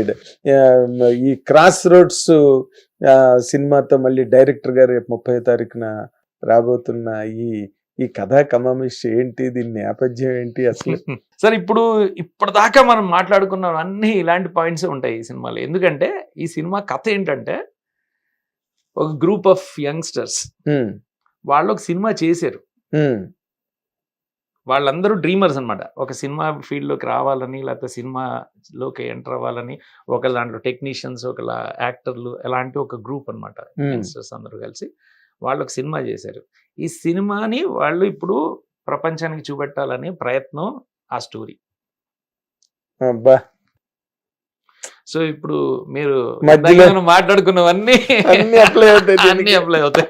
Side ఈ cross roads సినిమాతో మళ్ళీ డైరెక్టర్ గారు రేపు ముప్పై తారీఖున రాబోతున్న ఈ ఈ కథా కమామిష్ ఏంటి? దీని నేపథ్యం ఏంటి అసలు? సరే ఇప్పుడు ఇప్పటిదాకా మనం మాట్లాడుకున్న అన్ని ఇలాంటి పాయింట్స్ ఉంటాయి ఈ సినిమాలో. ఎందుకంటే ఈ సినిమా కథ ఏంటంటే ఒక గ్రూప్ ఆఫ్ యంగ్స్టర్స్ వాళ్ళు ఒక సినిమా చేశారు. వాళ్ళందరూ డ్రీమర్స్ అన్నమాట. ఒక సినిమా ఫీల్డ్లోకి రావాలని లేకపోతే సినిమాలోకి ఎంటర్ అవ్వాలని ఒకళ్ళ దాంట్లో టెక్నీషియన్స్ ఒకళ్ళ యాక్టర్లు అలాంటి ఒక గ్రూప్ అన్నమాట. Hmm. యంగ్స్టర్స్ అందరూ కలిసి వాళ్ళు ఒక సినిమా చేశారు. ఈ సినిమాని వాళ్ళు ఇప్పుడు ప్రపంచానికి చూపెట్టాలనే ప్రయత్నం ఆ స్టోరీ. అబ్బా! సో ఇప్పుడు మీరు మాట్లాడుకున్నవన్నీ అన్ని apply అవుతాయి. అన్ని అప్లై అవుతాయి.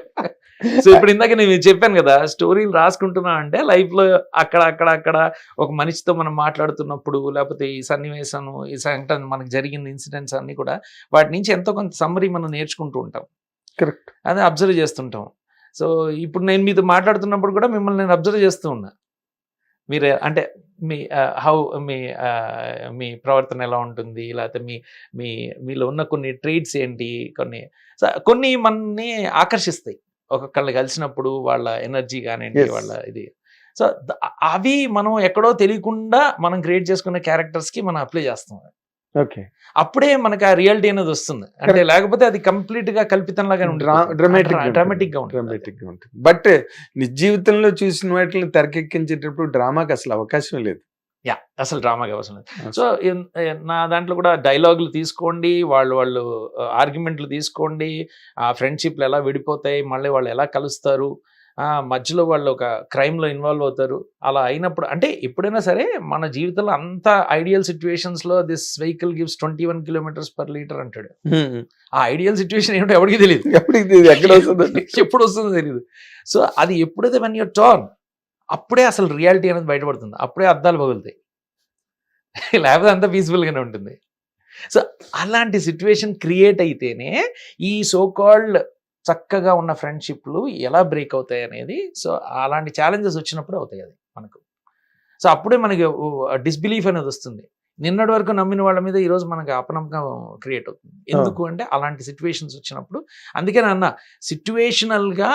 సో ఇప్పుడు ఇందాక నేను చెప్పాను కదా స్టోరీలు రాసుకుంటున్నా అంటే లైఫ్లో అక్కడ అక్కడ అక్కడ ఒక మనిషితో మనం మాట్లాడుతున్నప్పుడు లేకపోతే ఈ సన్నివేశం ఈ సంఘటన మనకు జరిగిన ఇన్సిడెంట్స్ అన్ని కూడా వాటి నుంచి ఎంతో కొంత సమ్మరీ మనం నేర్చుకుంటూ ఉంటాం. Correct. అదే అబ్జర్వ్ చేస్తుంటాం. సో ఇప్పుడు నేను మీతో మాట్లాడుతున్నప్పుడు కూడా మిమ్మల్ని నేను అబ్జర్వ్ చేస్తూ ఉన్నా. మీరు అంటే మీ హౌ మీ మీ ప్రవర్తన ఎలా ఉంటుంది? లేకపోతే మీ మీ మీలో ఉన్న కొన్ని ట్రేడ్స్ ఏంటి? కొన్ని కొన్ని మనని ఆకర్షిస్తాయి. ఒక్కొక్కళ్ళు కలిసినప్పుడు వాళ్ళ ఎనర్జీ కానివ్వండి. వాళ్ళ ఇది. సో అవి మనం ఎక్కడో తెలియకుండా మనం క్రియేట్ చేసుకున్న క్యారెక్టర్స్కి మనం అప్లై చేస్తాం ఓకే. అప్పుడే మనకి ఆ రియాలిటీ అనేది వస్తుంది. అంటే లేకపోతే అది కంప్లీట్గా కల్పితంలాగా డ్రామాటిక్ డ్రామాటిక్గా ఉంటుంది డ్రామాటిక్గా ఉంటుంది. బట్ నిజ జీవితంలో చూసిన వాటిని తెరకెక్కించేటప్పుడు డ్రామాకి అసలు అవకాశం లేదు. యా అసలు డ్రామాకి అవసరం లేదు. సో నా దాంట్లో కూడా డైలాగులు తీసుకోండి వాళ్ళు వాళ్ళు ఆర్గ్యుమెంట్లు తీసుకోండి ఆ ఫ్రెండ్షిప్లు ఎలా విడిపోతాయి మళ్ళీ వాళ్ళు ఎలా కలుస్తారు ఆ మధ్యలో వాళ్ళు ఒక crime లో ఇన్వాల్వ్ అవుతారు అలా అయినప్పుడు అంటే ఎప్పుడైనా సరే మన జీవితంలో అంత ఐడియల్లో this vehicle gives twenty one kilometres per litre అంటాడు ఆ ఐడియల్ సిచ్యువేషన్ ఏంటో ఎవరికి తెలియదు ఎప్పుడు ఇది ఎక్కడ వస్తుంది ఎప్పుడు వస్తుందో తెలియదు సో అది ఎప్పుడైతే వన్ యూర్ టర్న్ అప్పుడే అసలు రియాలిటీ అనేది బయటపడుతుంది. అప్పుడే అద్దాలు పగులుతాయి. లేకపోతే అంతా పీస్ఫుల్గానే ఉంటుంది. సో అలాంటి సిచ్యువేషన్ క్రియేట్ అయితేనే ఈ సో కాల్డ్ చక్కగా ఉన్న ఫ్రెండ్షిప్లు ఎలా బ్రేక్ అవుతాయి అనేది సో అలాంటి ఛాలెంజెస్ వచ్చినప్పుడు అవుతాయి అది మనకు. సో అప్పుడే మనకి డిస్బిలీఫ్ అనేది వస్తుంది. నిన్నటి వరకు నమ్మిన వాళ్ళ మీద ఈరోజు మనకి అపనమ్మకం క్రియేట్ అవుతుంది. ఎందుకు అంటే అలాంటి సిచ్యువేషన్స్ వచ్చినప్పుడు అందుకే అన్న సిచ్యువేషనల్గా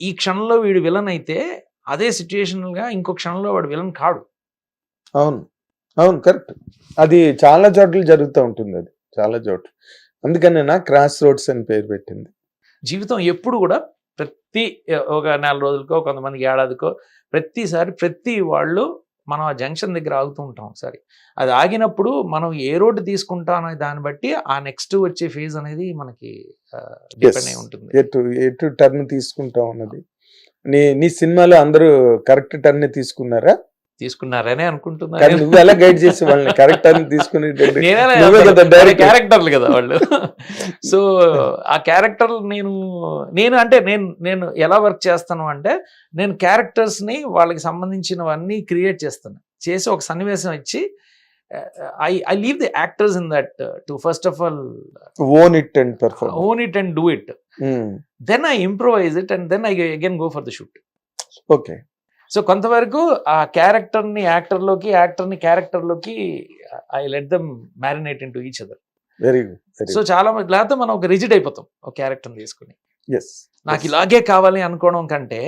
ఈ క్షణంలో వీడు విలన్ అయితే అదే సిచ్యువేషనల్గా ఇంకో క్షణంలో వాడు విలన్ కాడు. అవును. అవును కరెక్ట్. అది చాలా చోట్ల జరుగుతూ ఉంటుంది అది. చాలా చోట్ల. అందుకనే నా క్రాస్ రోడ్స్ అని పేరు పెట్టింది. జీవితం ఎప్పుడు కూడా ప్రతి ఒక నెల రోజులకో కొంతమందికి ఏడాదికో ప్రతిసారి ప్రతి వాళ్ళు మనం ఆ జంక్షన్ దగ్గర ఆగుతూ ఉంటాం ఒకసారి. అది ఆగినప్పుడు మనం ఏ రోడ్డు తీసుకుంటాం అనే దాన్ని బట్టి ఆ నెక్స్ట్ వచ్చే ఫేజ్ అనేది మనకి డిపెండ్ అయి ఉంటుంది. ఎటు ఎటు టర్న్ తీసుకుంటాం అన్నది. నీ నీ సినిమాలో అందరూ కరెక్ట్ టర్న్ తీసుకున్నారా? తీసుకున్నారనే కానీ అనుకుంటున్నారు నువ్వు ఎలా గైడ్ చేసి వాళ్ళని కరెక్ట్ టర్న్ తీసుకుని. క్యారెక్టర్లు కదా వాళ్ళు సో ఆ క్యారెక్టర్ నేను నేను అంటే నేను నేను ఎలా వర్క్ చేస్తాను అంటే నేను క్యారెక్టర్స్ని వాళ్ళకి సంబంధించినవన్నీ క్రియేట్ చేస్తాను. చేసి ఒక సన్నివేశం ఇచ్చి I I leave the actors in that to first of all own it and perform own it and do it then I improvise it and then I again go for the shoot okay so కొంతవరకు ఆ క్యారెక్టర్ని యాక్టర్లోకి యాక్టర్ని క్యారెక్టర్లోకి I let them marinate into each other very good so చాలా మంది లేకపోతే మనం ఒక రిజిడ్ అయిపోతాం ఒక క్యారెక్టర్ తీసుకుని. ఎస్ నాకు ఇలాగే కావాలి అనుకోవడం కంటే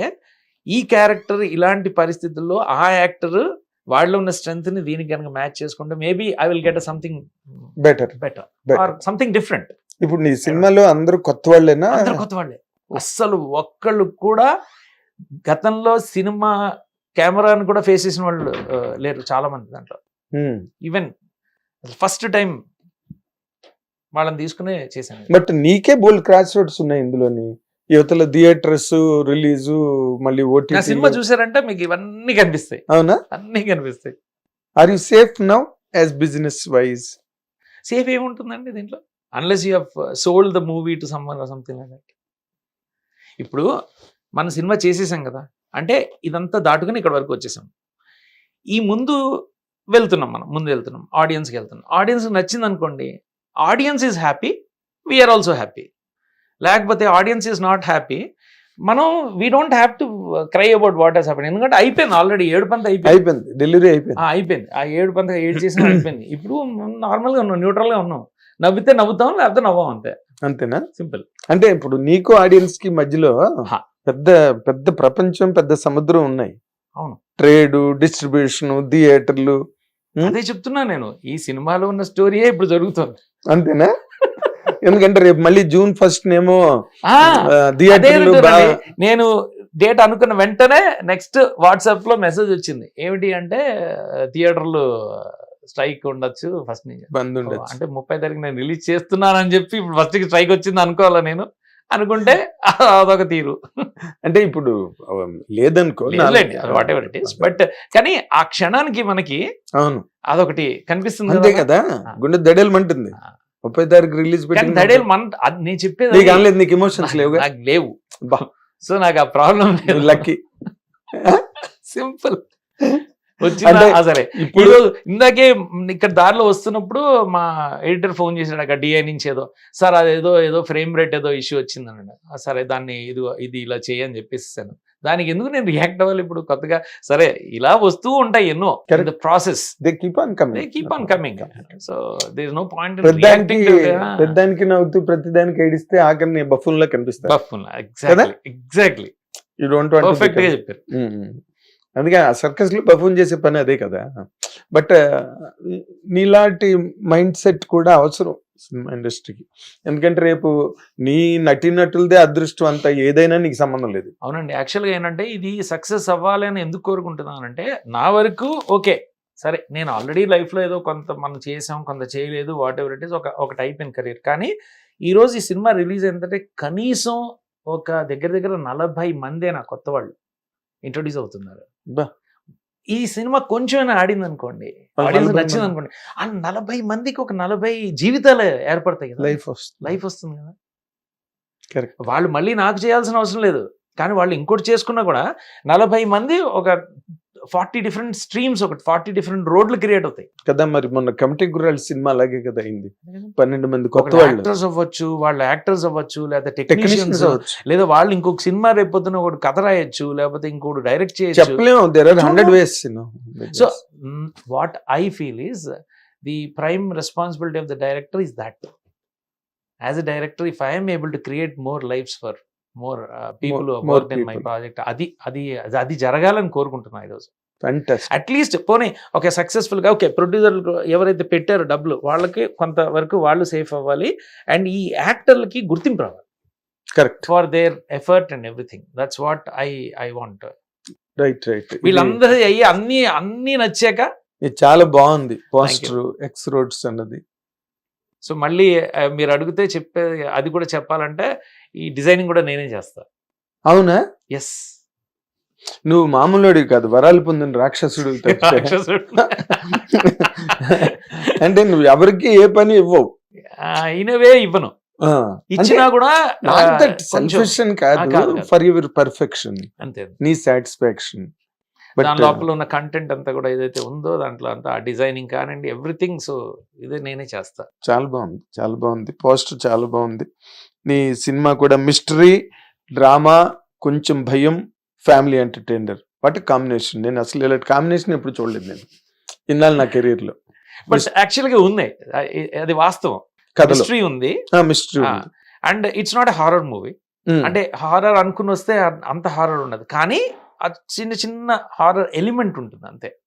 ఈ క్యారెక్టర్ ఇలాంటి పరిస్థితుల్లో ఆ యాక్టర్ వాళ్ళలో ఉన్న స్ట్రెంగ్త్ని దీనికి కనుక మ్యాచ్ చేసుకుంటే maybe I will get something better. Better. Better. Or something different. ఇప్పుడు నీ సినిమాలో అందరూ కొత్త వాళ్ళేనా? అందరు కొత్త వాళ్ళే. అస్సలు ఒక్కళ్ళు కూడా గతంలో సినిమా కెమెరాను కూడా ఫేస్ చేసిన వాళ్ళు లేరు చాలా మంది దాంట్లో ఈవెన్ ఫస్ట్ టైం వాళ్ళని తీసుకునే చేశాను. బట్ నీకే బోల్ క్రాస్ రోడ్స్ ఉన్నాయి ఇందులోని. యువతల థియేటర్స్ రిలీజ్ మళ్ళీ నా సినిమా ఓటీ చూసారంటే మీకు ఇవన్నీ కనిపిస్తాయి. అవునా? అన్నీ కనిపిస్తాయి. Are you safe now as business wise safe ఏముంటుందండి దీంట్లో? Unless you have sold the movie to someone something like ఇప్పుడు మన సినిమా చేసేసాం కదా అంటే ఇదంతా దాటుకుని ఇక్కడ వరకు వచ్చేసాం. ఈ ముందు వెళ్తున్నాం మనం ముందు వెళ్తున్నాం ఆడియన్స్కి వెళ్తున్నాం. ఆడియన్స్కి నచ్చింది అనుకోండి audience is happy we're also happy లేకపోతే ఆడియన్స్ ఈజ్ నాట్ హ్యాపీ మనం we don't have to cry about what has happen ఎందుకంటే అయిపోయింది ఆల్రెడీ ఏడు పంత అయిపోయింది. అయిపోయింది. డెలివరీ అయిపోయింది. అయిపోయింది. ఆ ఏడు పంత ఏడు చేసిన అయిపోయింది. ఇప్పుడు నార్మల్గా ఉన్నాం న్యూట్రల్గా ఉన్నాం. నవ్వితే నవ్వుతాం లేకపోతే నవ్వం అంతే. అంతేనా? సింపుల్ అంటే ఇప్పుడు నీకు ఆడియన్స్కి మధ్యలో. పెద్ద పెద్ద ప్రపంచం పెద్ద సముద్రం ఉన్నాయి. అవును. ట్రేడ్ డిస్ట్రిబ్యూషన్ థియేటర్లు? అదే చెప్తున్నా నేను. ఈ సినిమాలో ఉన్న స్టోరీయే ఇప్పుడు జరుగుతుంది. అంతేనా? ఎందుకంటే రేపు మళ్ళీ జూన్ ఫస్ట్ నేమో నేను డేట్ అనుకున్న వెంటనే నెక్స్ట్ వాట్సాప్లో మెసేజ్ వచ్చింది. ఏమిటి అంటే థియేటర్లు స్ట్రైక్ ఉండొచ్చు ఫస్ట్ నుంచి. బంద్ ఉండొచ్చు. అంటే ముప్పై తారీఖు నేను రిలీజ్ చేస్తున్నానని చెప్పి ఇప్పుడు ఫస్ట్కి స్ట్రైక్ వచ్చింది అనుకోవాలా నేను? అనుకుంటే అదొక తీరు. అంటే ఇప్పుడు లేదనుకో whatever it is but కానీ ఆ క్షణానికి మనకి అవును. అదొకటి కనిపిస్తుంది అంతే కదా. గుండె దడేలమంటుంది. ముప్పై తారీఖు రిలీజ్ కానీ పెట్టి దడేలు మన అది నేను చెప్పేది నీకు. అనలేదు నీకు ఎమోషన్స్ లేవుగా? నాకు లేవు. సో నాకు ఆ ప్రాబ్లం లేదు. లక్కీ సింపుల్ వచ్చిందా? సరే. ఇప్పుడు ఇందాకే ఇక్కడ దారిలో వస్తున్నప్పుడు మా ఎడిటర్ ఫోన్ చేశాడు అక్కడ డిఐ నుంచి ఏదో సార్ అదేదో ఏదో ఫ్రేమ్ రేట్ ఏదో ఇష్యూ వచ్చింది అన్నాడు. "ఆ, సరే దాన్ని ఇది ఇది ఇలా చేయని చెప్పేసాను దానికి ఎందుకు నేను రియాక్ట్ అవ్వాలి ఇప్పుడు? కొత్తగా సరే ఇలా వస్తూ ఉంటాయి ఎన్నో. Correct. Process they keep on coming keep on coming so there no point పెద్దానికి పెద్దానికి నవ్వుతూ ప్రతిదానికి ఏడిస్తే ఆఖరిని బఫూన్లో కనిపిస్తారు ఎగ్జాక్ట్లీ ఎగ్జాక్ట్లీ యూ డోంట్ పర్ఫెక్ట్గా చెప్పారు. అందుకే ఆ సర్కస్లో బఫూన్ చేసే పని అదే కదా? బట్ నీలాంటి మైండ్ సెట్ కూడా అవసరం. సినిమా ఇండస్ట్రీకి. ఎందుకంటే రేపు నీ నటీనటులదే అదృష్టం అంతా ఏదైనా నీకు సంబంధం లేదు. అవునండి. యాక్చువల్గా ఏంటంటే ఇది సక్సెస్ అవ్వాలి అని ఎందుకు కోరుకుంటున్నానంటే నా వరకు ఓకే. సరే నేను ఆల్రెడీ లైఫ్లో ఏదో కొంత మనం చేసాం కొంత చేయలేదు వాట్ ఎవర్ ఇట్ ఈస్ ఒక ఒక టైప్ ఇన్ కెరీర్ కానీ ఈరోజు ఈ సినిమా రిలీజ్ ఏంటంటే కనీసం ఒక దగ్గర దగ్గర నలభై మందేనా కొత్త వాళ్ళు. ఇంట్రొడ్యూస్ అవుతున్నారు. బా. ఈ సినిమా కొంచెమైనా ఆడింది అనుకోండి ఆడియన్స్ నచ్చింది. అనుకోండి ఆ నలభై మందికి ఒక నలభై జీవితాలు ఏర్పడతాయి కదా లైఫ్ వస్తుంది లైఫ్ వస్తుంది కదా. వాళ్ళు మళ్ళీ నాకు చేయాల్సిన అవసరం లేదు కానీ వాళ్ళు ఇంకోటి చేసుకున్నా కూడా నలభై మంది ఒక ఫార్టీ డిఫరెంట్ స్ట్రీమ్స్ ఒకటి ఫార్టీ డిఫరెంట్ రోడ్లు క్రియేట్ అవుతాయి. కదా మరి మొన్న కమిటీ గుర్రాల సినిమా అలాగే కదా అయింది. పన్నెండు మంది కొత్త యాక్టర్స్ అవ్వచ్చు వాళ్ళు యాక్టర్స్ అవ్వచ్చు లేదా టెక్నీషియన్స్ అవ్వచ్చు. లేదా వాళ్ళు ఇంకొక సినిమా రేపొద్దున ఒకటి కథ రాయొచ్చు లేకపోతే ఇంకోటి డైరెక్ట్ చేయొచ్చు. చెప్పలేము there are hundred. Ways so what I feel is the prime responsibility of the director is that as a director if I'm able to create more lifes for more people work in my. Project. అది అది అది- జరగాలని కోరుకుంటున్నా ఈరోజు at least పోనీ okay సక్సెస్ఫుల్గా okay producer ఎవరైతే పెట్టారో డబ్బులు వాళ్ళకి కొంతవరకు వాళ్ళు సేఫ్ అవ్వాలి. అండ్ ఈ యాక్టర్లకి గుర్తింపు రావాలి. Correct for their effort and everything that's what I I want right right వీళ్ళందరూ అయ్యి అన్ని అన్ని నచ్చాక చాలా బాగుంది. పోస్టర్ ఎక్స్ రోడ్స్ అన్నది. సో మళ్ళీ మీరు అడిగితే చెప్పే అది కూడా చెప్పాలంటే ఈ డిజైనింగ్ కూడా నేనే చేస్తా. అవునా? ఎస్ నువ్వు మామూలుడి కాదు వరాలు పొందిన రాక్షసుడు తప్పితే. అంటే నువ్వు ఎవరికి ఏ పని ఇవ్వవు. ఇనవే ఇవ్వను. ఇచ్చినా కూడా కాదు. ఫర్ యువర్ పర్ఫెక్షన్ అంతే నీ సాటిస్ఫాక్షన్ దాని లోపల ఉన్న కంటెంట్ అంతా కూడా ఏదైతే ఉందో దాంట్లో అంతా ఆ డిజైనింగ్ కానివ్వండి ఎవ్రీథింగ్ సో ఇదే నేనే చేస్తా. చాలా బాగుంది. చాలా బాగుంది. పోస్టర్ చాలా బాగుంది. నీ సినిమా కూడా మిస్టరీ డ్రామా కొంచెం భయం ఫ్యామిలీ ఎంటర్టైనర్ వాటి కాంబినేషన్ నేను అసలు ఇలాంటి కాంబినేషన్ ఎప్పుడు చూడలేదు నేను. ఇన్నాళ్ళు నా కెరీర్లో. బట్ యాక్చువల్గా ఉంది. అది వాస్తవం. హిస్టరీ ఉంది. Mystery and it's not a horror movie అంటే హారర్ అనుకుని వస్తే అంత హారర్ ఉండదు. కానీ ఆ చిన్న చిన్న హారర్ ఎలిమెంట్ ఉంటుంది అంతే.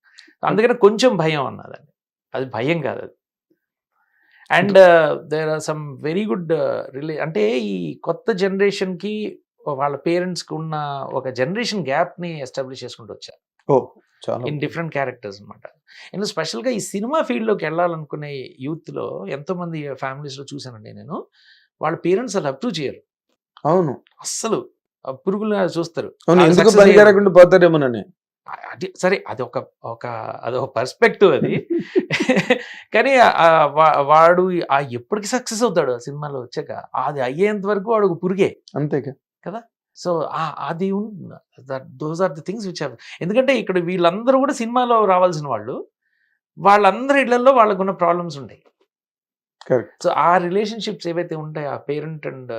అందుకని కొంచెం భయం అన్నదండి. అది భయం కాదు అది. And there are some very good relay అంటే ఈ కొత్త generation కి వాళ్ళ పేరెంట్స్కి ఉన్న ఒక జనరేషన్ గ్యాప్ని ఎస్టాబ్లిష్ చేసుకుంటూ వచ్చారు ఓ చాలా ఇన్ డిఫరెంట్ క్యారెక్టర్స్ అనమాట అండ్ స్పెషల్గా ఈ సినిమా ఫీల్డ్లోకి వెళ్ళాలనుకునే యూత్లో ఎంతోమంది ఫ్యామిలీస్లో చూశానండి నేను. వాళ్ళ పేరెంట్స్ అలా అప్రూవ్ చేయరు. అవును. అస్సలు. ఆ పురుగులుగా చూస్తారు. ఎందుకు అది సరే అది ఒక ఒక అదొక పర్స్పెక్టివ్ అది. కానీ వాడు ఆ ఎప్పటికి సక్సెస్ అవుతాడు ఆ సినిమాలో వచ్చాక? అది అయ్యేంత వరకు వాడు ఒక పురిగే. అంతేగా. సో అది those are the things which ఎందుకంటే ఇక్కడ వీళ్ళందరూ కూడా సినిమాలో రావాల్సిన వాళ్ళు వాళ్ళందరి ఇళ్ళలో వాళ్ళకున్న ప్రాబ్లమ్స్ ఉంటాయి. సో ఆ రిలేషన్షిప్స్ ఏవైతే ఉంటాయో ఆ పేరెంట్ అండ్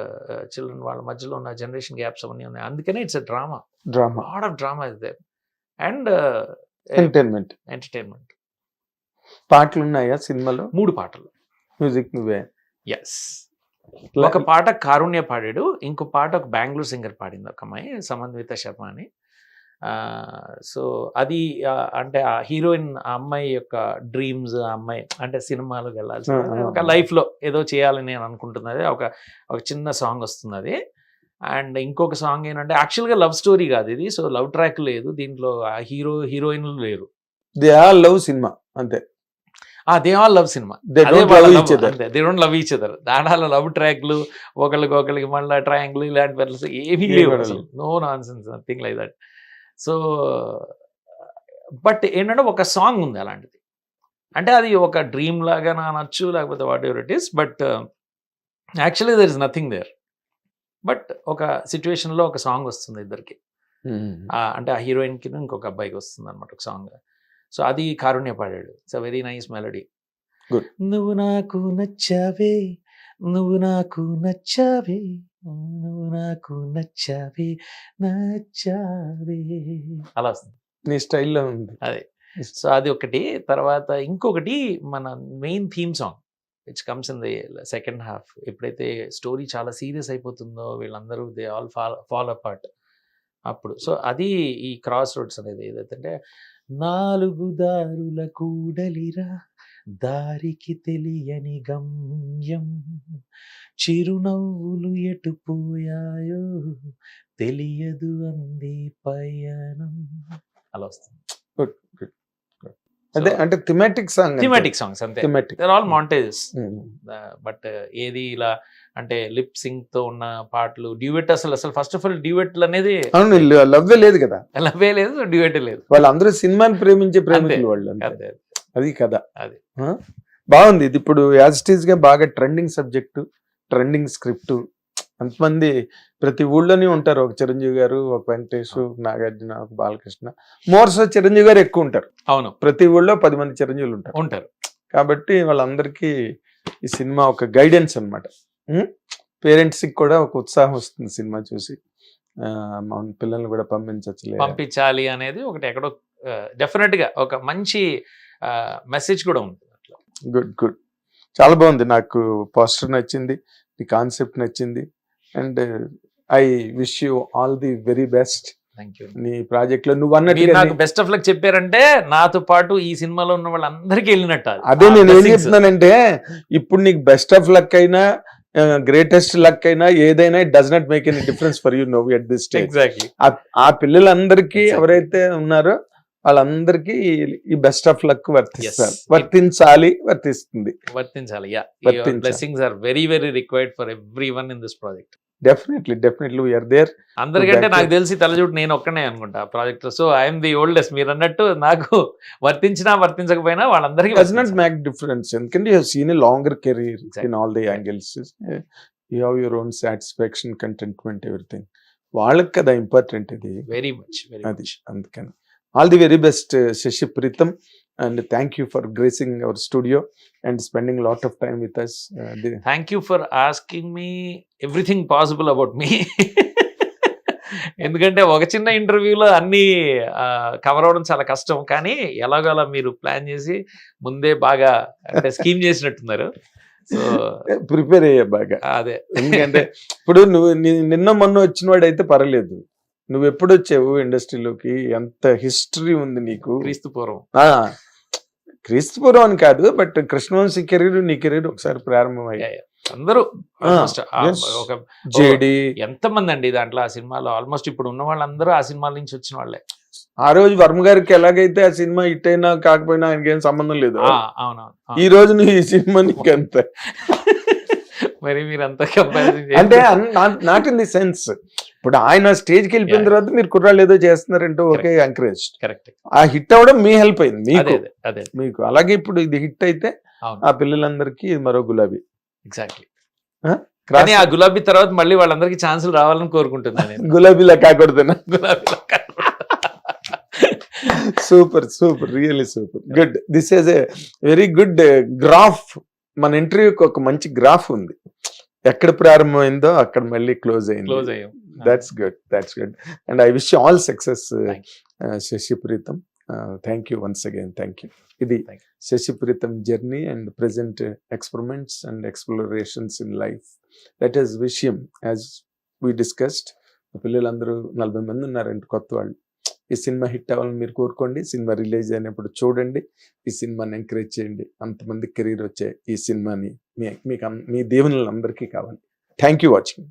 చిల్డ్రన్ వాళ్ళ మధ్యలో ఉన్న జనరేషన్ గ్యాప్స్ అవన్నీ ఉన్నాయి. అందుకనే it's a drama. Drama. Lot of drama is there. And entertainment. Entertainment. పాటలు ఉన్నాయా సినిమాలో? మూడు పాటలు. మ్యూజిక్ నువ్వే. ఎస్ ఒక పాట కారుణ్య పాడాడు. ఇంకో పాట ఒక బెంగళూరు సింగర్ పాడింది ఒక అమ్మాయి సమన్విత శర్మ అని. సో అది అంటే ఆ హీరోయిన్ ఆ అమ్మాయి యొక్క డ్రీమ్స్ ఆ అమ్మాయి అంటే సినిమాలకు వెళ్ళాల్సి ఒక ఆ. life లో ఏదో చేయాలని నేను అనుకుంటున్నది. ఒక ఒక చిన్న సాంగ్ వస్తుంది అది అండ్ ఇంకొక సాంగ్ ఏంటంటే యాక్చువల్గా లవ్ స్టోరీ కాదు ఇది. సో లవ్ ట్రాక్ లేదు. దీంట్లో ఆ హీరో హీరోయిన్లు లేరు. దే ఆల్ లవ్ సినిమా అంతే. ఆ they all love cinema. They don't love each other. అంతే. దే డోంట్ లవ్ ట్రాక్లు ఒకరికి ఒకరికి మళ్ళీ ట్రయాంగిల్ ఇలాంటి ఏమీ లేవు no nonsense nothing like that. So but ఏంటంటే ఒక సాంగ్ ఉంది అలాంటిది. అంటే అది ఒక డ్రీమ్ లాగా నా నచ్చు లేకపోతే whatever it is but actually there is nothing there but ఒక situation లో ఒక సాంగ్ వస్తుంది ఇద్దరికి. అంటే ఆ హీరోయిన్కి ఇంకొక అబ్బాయికి వస్తుంది అనమాట ఒక సాంగ్ సో అది కారుణ్య పాడాడు. It's a very nice melody. నువ్వు నాకు నచ్చావే నువ్వు నాకు నచ్చావే నువ్వు నాకు నచ్చావే నచ్చావే. అలా వస్తుంది. నీ స్టైల్లో ఉంది. అదే. సో అది ఒకటి. తర్వాత ఇంకొకటి మన main theme song which comes in the second half ఎప్పుడైతే స్టోరీ చాలా సీరియస్ అయిపోతుందో వీళ్ళందరూ they all fall fall apart అప్పుడు. సో అది ఈ క్రాస్ రోడ్స్ అనేది ఏదైతే నాలుగు దారుల కూడలిరా దారికి తెలియని గమ్యం. చిరునవ్వులు ఎటు పోయాయో తెలియదు అంది పయనం. అలా వస్తుంది. అదే అంటే థిమాటిక్ సాంగ్ థిమాటిక్ సాంగ్స్ అంతే. థిమాటిక్. ఆల్ మాంటేజెస్ బట్ ఏది ఇలా అంటే లిప్ సింగ్తో ఉన్న పాటలు డ్యూయెట్ అసలు అసలు ఫస్ట్ ఆఫ్ ఆల్ డ్యూయెట్లు అనేది అవును లవ్వే లేదు కదా. లవే లేదు డ్యూయెట్ లేదు. వాళ్ళందరూ సినిమాని ప్రేమించే ప్రేమికులు వాళ్ళు అంతే. అదే కదా అది. బాగుంది. ఇది ఇప్పుడు యాజ్ ఇట్ ఈస్గా బాగా ట్రెండింగ్ సబ్జెక్టు ట్రెండింగ్ స్క్రిప్ట్. అంతమంది ప్రతి ఊళ్ళోనే ఉంటారు. ఒక చిరంజీవి గారు ఒక వెంకటేష్ నాగార్జున ఒక బాలకృష్ణ. మోర్స్ చిరంజీవి గారు ఎక్కువ ఉంటారు. అవును. ప్రతి ఊళ్ళో పది మంది చిరంజీవులు ఉంటారు. ఉంటారు. కాబట్టి వాళ్ళందరికీ ఈ సినిమా ఒక గైడెన్స్ అనమాట పేరెంట్స్కి కూడా ఒక ఉత్సాహం వస్తుంది సినిమా చూసి. మన పిల్లల్ని కూడా పంపించచ్చులే. పంపించాలి అనేది ఒకటి ఎక్కడో డెఫినెట్గా ఒక మంచి మెసేజ్ కూడా ఉంది అట్లా. గుడ్ గుడ్ చాలా బాగుంది. నాకు పోస్టర్ నచ్చింది నీ కాన్సెప్ట్ నచ్చింది and I wish you all the very best నీ ప్రాజెక్ట్లో నువ్వు నాకు బెస్ట్ ఆఫ్ లక్ చెప్పారంటే నాతో పాటు ఈ సినిమాలో ఉన్న వాళ్ళందరికీ వెళ్ళినట్టు అది. నేను ఏం. చెప్తున్నానంటే ఇప్పుడు నీకు బెస్ట్ ఆఫ్ లక్ అయినా గ్రేటెస్ట్ లక్ అయినా ఏదైనా it does not make any difference for you no at this exactly ఆ పిల్లలందరికీ. ఎవరైతే ఉన్నారో వాళ్ళందరికీ ఈ బెస్ట్ ఆఫ్ లక్ వర్తిస్తారు. వర్తించాలి వర్తిస్తుంది. వర్తించాలి. Yeah. Blessings are very very required for every one in this project definitely definitely we're there అందరికంటే. నాకు తెలిసి తలజుట్టు నేను ఒక్కనే అనుకుంటా project so I'm the oldest మీరు అన్నట్టు నాకు వర్తించినా వర్తించకపోయినా వాళ్ళందరికీ డస్ నాట్. మేక్ డిఫరెన్స్ ఎందుకంటే you seen a longer career. In all the angles you have your own satisfaction contentment everything వాళ్ళకి కదా ఇంపార్టెంట్ ఇది. వెరీ మచ్ అది అందుకని. All the very best Sashi Preetham and thank you for gracing our studio and spending lot of time with us thank you for asking me everything possible about me ఎందుకంటే ఒక చిన్న ఇంటర్వ్యూలో అన్ని cover అవడం చాలా కష్టం. కానీ ఎలాగోలా మీరు ప్లాన్ చేసి ముందే బాగా అంటే స్కీమ్ చేసినట్టున్నారు. సో ప్రిపేర్ అయ్యా బాగా. అదే. ఎందుకంటే ఇప్పుడు నువ్వు నిన్న మొన్న వచ్చిన వాడైతే పర్లేదు నువ్వు ఎప్పుడు వచ్చావు ఇండస్ట్రీలోకి? ఎంత హిస్టరీ ఉంది నీకు? క్రీస్తు పూర్వం ఆ క్రీస్తుపురం అని కాదు బట్ కృష్ణవంశీ కెరీర్ నీ కెరీర్ ఒకసారి ప్రారంభమయ్యాయి అందరూ. ఒక జేడి. ఎంతమంది అండి దాంట్లో ఆ సినిమాలో? ఆల్మోస్ట్ ఇప్పుడు ఉన్న వాళ్ళందరూ ఆ సినిమాల నుంచి వచ్చిన వాళ్ళే. ఆ రోజు వర్మ గారికి ఎలాగైతే ఆ సినిమా హిట్ అయినా కాకపోయినా ఆయనకి ఏం సంబంధం లేదు. ఈ రోజు నువ్వు ఈ సినిమా నీకు అంత మరి మీరు అంత అంటే నాట్ ఇన్ ది సెన్స్. ఇప్పుడు ఆయన స్టేజ్కి వెళ్ళిపోయిన. తర్వాత మీరు కుర్రాళ్ళు ఏదో చేస్తున్నారంటే ఓకే ఎంకరేజ్ కరెక్ట్ ఆ హిట్ అవ్వడం మీ హెల్ప్ అయింది మీకు. అదే మీకు. అలాగే ఇప్పుడు ఇది హిట్ అయితే ఆ పిల్లలందరికీ ఇది మరో గులాబీ. ఎగ్జాక్ట్లీ కానీ ఆ గులాబీ తర్వాత మళ్ళీ వాళ్ళందరికీ ఛాన్సులు రావాలని కోరుకుంటున్నాను నేను. గులాబీలా కాకూడదునా? గులాబీలో super super. Really super. Good. This is a very good graph uh, మన ఇంటర్వ్యూకి ఒక మంచి గ్రాఫ్ ఉంది. ఎక్కడ ప్రారంభమైందో అక్కడ మళ్ళీ క్లోజ్ అయింది. క్లోజ్ అయ్యాం. That's good that's good and I wish all success Sashi Preetham thank you once again thank you ఇది Thank Sashi Preetham journey and present experiments and explorations in life that is విషయం as we discussed పిల్లలందరూ నలభై మంది ఉన్నారంట కొత్త వాళ్ళు ఈ cinema hit అవ్వాలని మీరు కోరుకోండి. సినిమా రిలీజ్ అయినప్పుడు చూడండి. ఈ సినిమాని ఎంకరేజ్ చేయండి. అంతమంది కెరీర్ వచ్చే ఈ సినిమాని మీ మీకు మీ దేవునిలందరికీ కావాలి. Thank you watching.